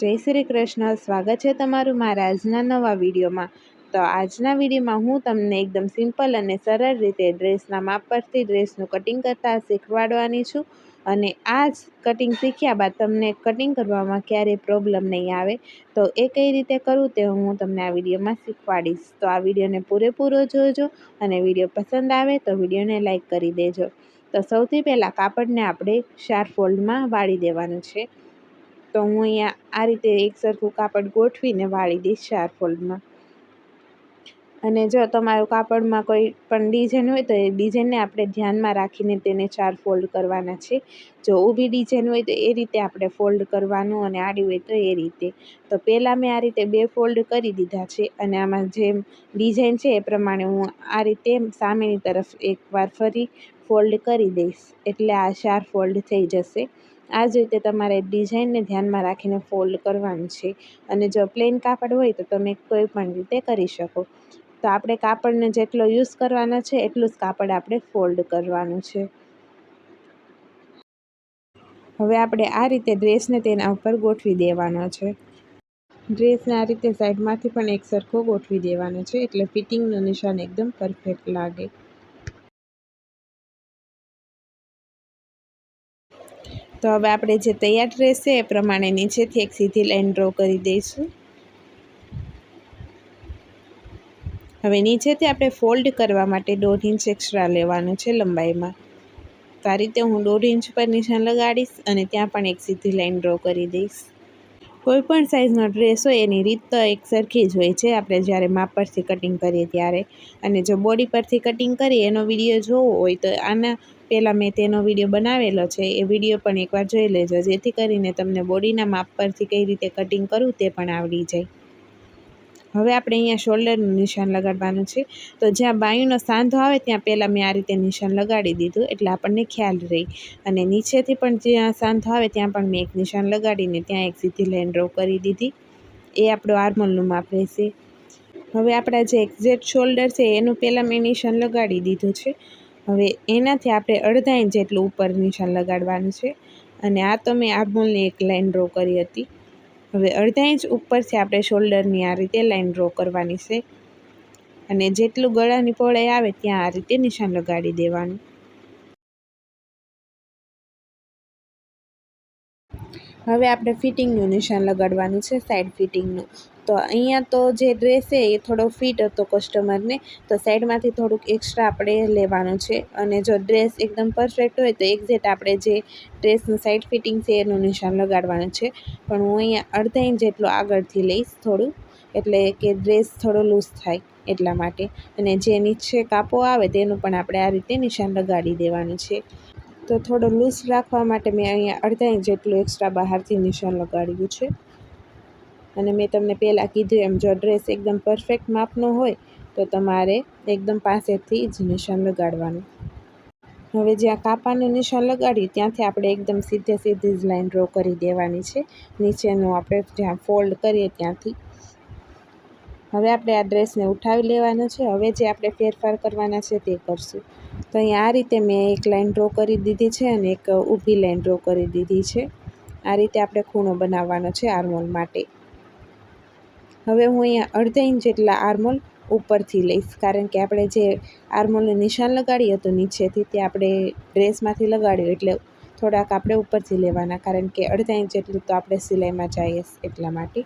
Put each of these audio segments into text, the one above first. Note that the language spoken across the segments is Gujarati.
જય શ્રી કૃષ્ણ. સ્વાગત છે તમારું મારા આજના નવા વિડીયોમાં. તો આજના વિડીયોમાં હું તમને એકદમ સિમ્પલ અને સરળ રીતે ડ્રેસના માપ પરથી ડ્રેસનું કટિંગ કરતાં શીખવાડવાની છું. અને આ જ કટિંગ શીખ્યા બાદ તમને કટિંગ કરવામાં ક્યારેય પ્રોબ્લેમ નહીં આવે. તો એ કઈ રીતે કરવું તે હું તમને આ વિડીયોમાં શીખવાડીશ. તો આ વિડીયોને પૂરેપૂરો જોજો અને વીડિયો પસંદ આવે તો વિડીયોને લાઇક કરી દેજો. તો સૌથી પહેલાં કાપડને આપણે શાર ફોલ્ડમાં વાળી દેવાનું છે. તો હું અહીંયા આ રીતે એક સરખું કાપડ ગોઠવીને વાળી દઈશ ચાર ફોલ્ડમાં. અને જો તમારું કાપડમાં કોઈ પણ ડિઝાઇન હોય તો એ ડિઝાઇનને આપણે ધ્યાનમાં રાખીને તેને ચાર ફોલ્ડ કરવાના છે. જો ઊભી ડિઝાઇન હોય તો એ રીતે આપણે ફોલ્ડ કરવાનું અને આડી હોય તો એ રીતે. તો પહેલાં મેં આ રીતે બે ફોલ્ડ કરી દીધા છે અને આમાં જેમ ડિઝાઇન છે એ પ્રમાણે હું આ રીતે સામેની તરફ એકવાર ફરી ફોલ્ડ કરી દઈશ. એટલે આ ચાર ફોલ્ડ થઈ જશે. આ જ રીતે તમારે ડિઝાઇનને ધ્યાનમાં રાખીને ફોલ્ડ કરવાનું છે. અને જો પ્લેન કાપડ હોય તો તમે કોઈ પણ રીતે કરી શકો. તો આપણે કાપડને જેટલો યુઝ કરવાનો છે, એટલું જ કાપડ આપણે ફોલ્ડ કરવાનું છે. હવે આપણે આ રીતે ડ્રેસને તેના ઉપર ગોઠવી દેવાનો છે. ડ્રેસને આ રીતે સાઈડમાંથી પણ એક સરખો ગોઠવી દેવાનો છે, એટલે ફિટિંગનું નિશાન એકદમ પરફેક્ટ લાગે. તો હવે આપણે જે તૈયાર ડ્રેસ છે એ પ્રમાણે નીચેથી એક સીધી લાઈન ડ્રો કરી દઈશું. હવે નીચેથી આપણે ફોલ્ડ કરવા માટે દોઢ ઇંચ એક્સ્ટ્રા લેવાનું છે લંબાઈમાં. તો આ રીતે હું દોઢ ઇંચ પર નિશાન લગાડીશ અને ત્યાં પણ એક સીધી લાઈન ડ્રો કરી દઈશ. કોઈ પણ સાઇઝનો ડ્રેસ હોય એની રીત તો એક સરખી જ હોય છે. આપણે જ્યારે માપ પરથી કટિંગ કરીએ ત્યારે. અને જો બોડી પરથી કટિંગ કરીએ, એનો વીડિયો જોવો હોય તો આના પહેલાં મેં તેનો વીડિયો બનાવેલો છે. એ વીડિયો પણ એકવાર જોઈ લેજો. જેથી કરીને તમને બોડીના માપ પરથી કઈ રીતે કટિંગ કરવું તે પણ આવડી જાય. હવે આપણે અહીંયા શોલ્ડરનું નિશાન લગાડવાનું છે. તો જ્યાં બાયુંનો સાંધો આવે ત્યાં પહેલાં મેં આ રીતે નિશાન લગાડી દીધું, એટલે આપણને ખ્યાલ રહી. અને નીચેથી પણ જ્યાં સાંધો આવે ત્યાં પણ મેં એક નિશાન લગાડીને ત્યાં એક સીધી લાઈન ડ્રો કરી દીધી. એ આપણું આર્મલનું માપ રહેશે. હવે આપણા જે એક્ઝેક્ટ શોલ્ડર છે, એનું પહેલાં મેં નિશાન લગાડી દીધું છે. હવે એનાથી આપણે અડધા ઇંચ જેટલું ઉપર નિશાન લગાડવાનું છે. અને આ તો મેં આર્મોલની એક લાઈન ડ્રો કરી હતી. હવે અડધા ઇંચ ઉપરથી આપણે શોલ્ડરની આ રીતે લાઈન ડ્રો કરવાની છે. અને જેટલું ગળાની પહોળાઈ આવે ત્યાં આ રીતે નિશાન લગાડી દેવાનું. હવે આપણે ફિટિંગનું નિશાન લગાડવાનું છે સાઈડ ફિટિંગનું તો અહીંયા તો જે ડ્રેસ છે એ થોડો ફિટ હતો કસ્ટમરને તો સાઈડમાંથી થોડુંક એક્સ્ટ્રા આપણે લેવાનું છે. અને જો ડ્રેસ એકદમ પરફેક્ટ હોય તો એક્ઝેક્ટ આપણે જે ડ્રેસનું સાઈડ ફિટિંગ છે એનું નિશાન લગાડવાનું છે. પણ હું અહીંયા અડધા ઇંચ જેટલું આગળથી લઈશ થોડું, એટલે કે ડ્રેસ થોડો લૂઝ થાય એટલા માટે. અને જે નીચે કાપો આવે તેનું પણ આપણે આ રીતે નિશાન લગાડી દેવાનું છે. તો થોડો લૂઝ રાખવા માટે મેં અહીંયા અડધા ઇંચ જેટલું એક્સ્ટ્રા બહારથી નિશાન લગાડ્યું છે. અને મેં તમને પહેલાં કીધું એમ, જો ડ્રેસ એકદમ પરફેક્ટ માપનો હોય, તો તમારે એકદમ પાસેથી જ નિશાન લગાડવાનું. હવે જ્યાં કાપાનું નિશાન લગાડ્યું, ત્યાંથી આપણે એકદમ સીધે સીધી જ લાઈન ડ્રો કરી દેવાની છે. નીચેનું આપણે જ્યાં ફોલ્ડ કરીએ ત્યાંથી. હવે આપણે આ ડ્રેસને ઉઠાવી લેવાનો છે. હવે જે આપણે ફેરફાર કરવાના છે તે કરશું. તો અહીંયા આ રીતે મેં એક લાઈન ડ્રો કરી દીધી છે અને એક ઊભી લાઈન ડ્રો કરી દીધી છે. આ રીતે આપણે ખૂણો બનાવવાનો છે આર્મોલ માટે. હવે હું અહીંયા અડધા ઇંચ જેટલા આર્મોલ ઉપરથી લઈશ. કારણ કે આપણે જે આર્મોલનું નિશાન લગાડ્યું હતું નીચેથી તે આપણે ડ્રેસમાંથી લગાડ્યું એટલે થોડાક આપણે ઉપરથી લેવાના. કારણ કે અડધા ઇંચ જેટલું તો આપણે સિલાઈમાં જઈએ એટલા માટે.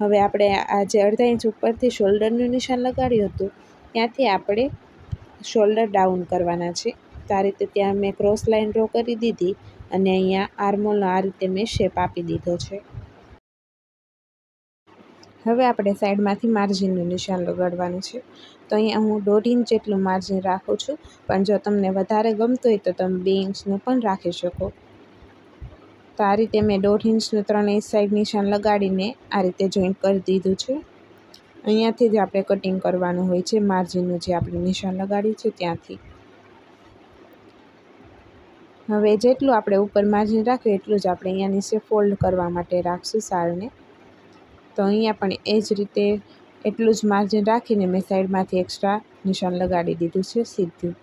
હવે આપણે આ જે અડધા ઇંચ ઉપરથી શોલ્ડરનું નિશાન લગાડ્યું હતું, ત્યાંથી આપણે શોલ્ડર ડાઉન કરવાના છે. તો આ રીતે ત્યાં મેં ક્રોસ લાઇન ડ્રો કરી દીધી અને અહીંયા આર્મોલનો આ રીતે મેં શેપ આપી દીધો છે. હવે આપણે સાઈડમાંથી માર્જિનનું નિશાન લગાડવાનું છે. તો અહીંયા હું દોઢ ઇંચ જેટલું માર્જિન રાખું છું, પણ જો તમને વધારે ગમતું હોય તો તમે બે ઇંચનું પણ રાખી શકો. તો આ રીતે મેં દોઢ ઇંચનું ત્રણ ઇંચ સાઈડ નિશાન લગાડીને આ રીતે જોઈન્ટ કરી દીધું છે. અહીંયાથી જ આપણે કટિંગ કરવાનું હોય છે. માર્જિનનું જે આપણે નિશાન લગાડ્યું છે ત્યાંથી. હવે જેટલું આપણે ઉપર માર્જિન રાખ્યું એટલું જ આપણે અહીંયા નીચે ફોલ્ડ કરવા માટે રાખશું સારને તો અહીંયા પણ એ જ રીતે એટલું જ માર્જિન રાખીને મેં સાઈડમાંથી એક્સ્ટ્રા નિશાન લગાડી દીધું છે સીધું.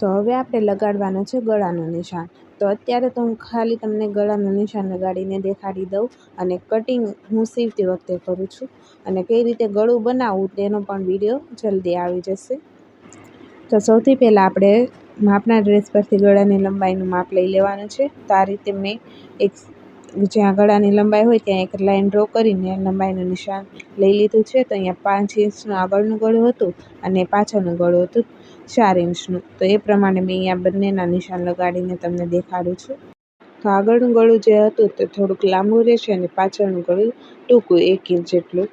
તો હવે આપણે લગાડવાનું છે ગળાનું નિશાન. તો અત્યારે તો હું ખાલી તમને ગળાનું નિશાન લગાડીને દેખાડી દઉં અને કટિંગ હું સીવતી વખતે કરું છું. અને કઈ રીતે ગળું બનાવવું તેનો પણ વીડિયો જલ્દી આવી જશે. તો સૌથી પહેલાં આપણે માપના ડ્રેસ પરથી ગળાની લંબાઈનું માપ લઈ લેવાનું છે. તો આ રીતે મેં એક જ્યાં ગળાની લંબાઈ હોય ત્યાં એક લાઇન ડ્રો કરીને લંબાઈનું નિશાન લઈ લીધું છે. તો અહીંયા પાંચ ઇંચનું આગળનું ગળું હતું અને પાછળનું ગળું હતું. ચાર ઇંચનું. તો એ પ્રમાણે મેં અહીંયા બંનેના નિશાન લગાડીને તમને દેખાડું છું. તો આગળનું ગળું જે હતું તે થોડુંક લાંબુ રહેશે અને પાછળનું ગળું ટૂંકું એક ઇંચ જેટલું.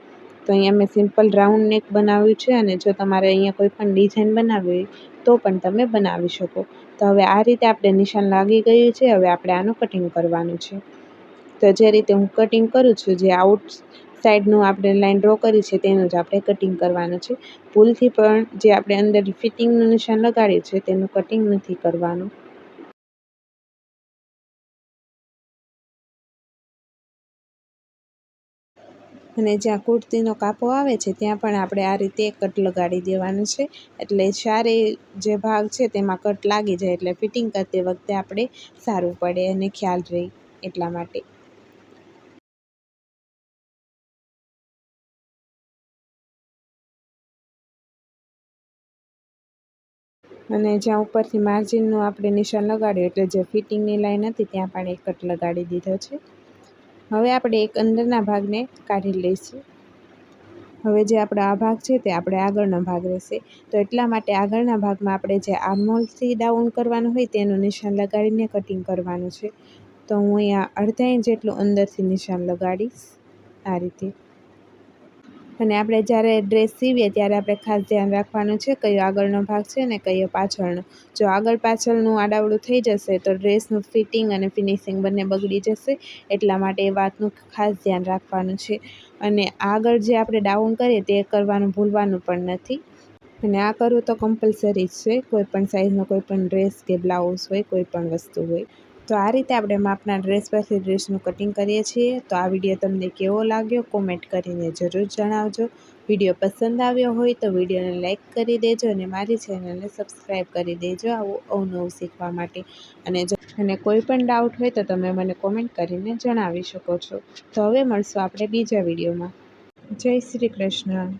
તો અહીંયા મેં સિમ્પલ રાઉન્ડ નેક બનાવ્યું છે અને જો તમારે અહીંયા કોઈ પણ ડિઝાઇન બનાવવી હોય તો પણ તમે બનાવી શકો. તો હવે આ રીતે આપણે નિશાન લાગી ગયું છે. હવે આપણે આનું કટિંગ કરવાનું છે. તો જે રીતે હું કટિંગ કરું છું, જે આઉટ સાઈડનું આપણે લાઈન ડ્રો કરી છે તેનું જ આપણે કટિંગ કરવાનું છે. ભૂલથી પણ જે આપણે અંદર ફિટિંગનું નિશાન લગાડ્યું છે તેનું કટિંગ નથી કરવાનું. અને જ્યાં કુર્તીનો કાપો આવે છે ત્યાં પણ આપણે આ રીતે કટ લગાડી દેવાનું છે. એટલે સારે જે ભાગ છે તેમાં કટ લાગી જાય એટલે ફિટિંગ કરતી વખતે આપણે સારું પડે અને ખ્યાલ રહે એટલા માટે. અને જ્યાં ઉપરથી માર્જિનનું આપણે નિશાન લગાડ્યું એટલે જે ફિટિંગની લાઈન હતી ત્યાં પણ એક કટ લગાડી દીધો છે. હવે આપણે એક અંદરના ભાગને કાઢી લઈશું. હવે જે આપણો આ ભાગ છે તે આપણે આગળનો ભાગ રહેશે. તો એટલા માટે આગળના ભાગમાં આપણે જે આર્મોલથી ડાઉન કરવાનું હોય તેનું નિશાન લગાડીને કટિંગ કરવાનું છે. તો હું અહીંયા અડધા ઇંચ જેટલું અંદરથી નિશાન લગાડીશ આ રીતે. અને આપણે જ્યારે ડ્રેસ સીવીએ ત્યારે આપણે ખાસ ધ્યાન રાખવાનું છે કયો આગળનો ભાગ છે ને કયો પાછળનો. જો આગળ પાછળનું આડાવડું થઈ જશે તો ડ્રેસનું ફિટિંગ અને ફિનિશિંગ બંને બગડી જશે, એટલા માટે એ વાતનું ખાસ ધ્યાન રાખવાનું છે. અને આગળ જે આપણે ડાઉન કરીએ તે કરવાનું ભૂલવાનું પણ નથી. અને આ કરવું તો કમ્પલસરી જ છે. કોઈ પણ સાઇઝનો કોઈ પણ ડ્રેસ કે બ્લાઉઝ હોય, કોઈ પણ વસ્તુ હોય. તો આ રીતે આપણે માપના ડ્રેસ પરથી ડ્રેસનું કટિંગ કરીએ છીએ. તો આ વીડિયો તમને કેવો લાગ્યો કોમેન્ટ કરીને જરૂર જણાવજો. વીડિયો પસંદ આવ્યો હોય તો વિડીયોને લાઇક કરી દેજો અને મારી ચેનલને સબસ્ક્રાઈબ કરી દેજો આવું અવનવું શીખવા માટે. અને જો અને કોઈ પણ ડાઉટ હોય તો તમે મને કોમેન્ટ કરીને જણાવી શકો છો. તો હવે મળશું આપણે બીજા વિડીયોમાં. જય શ્રી કૃષ્ણ.